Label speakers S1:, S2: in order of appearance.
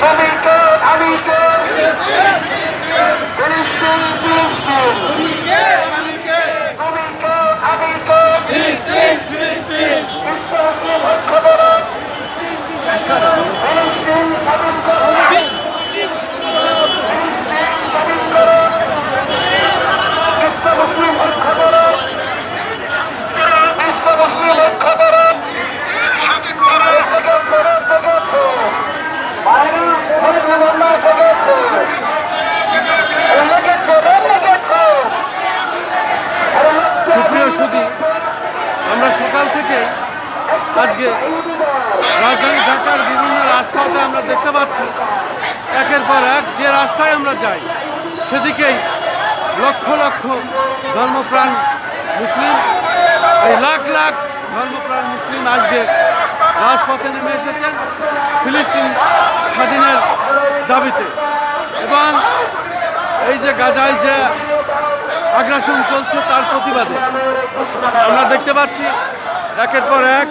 S1: তুমি কে
S2: আমরা সকাল থেকে আজকে রাজধানী ঢাকার বিভিন্ন রাজপথে আমরা দেখতে পাচ্ছি, একের পর এক যে রাস্তায় আমরা যাই, সেদিকেই লক্ষ লক্ষ ধর্মপ্রাণ মুসলিম, এই লাখ লাখ ধর্মপ্রাণ মুসলিম আজকে রাজপথে নেমে এসেছেন ফিলিস্তিন স্বাধীনের দাবিতে। এবং এই যে গাজায় যে আগ্রাসন চলছে তার প্রতিবাদে। আমরা দেখতে পাচ্ছি একের পর এক।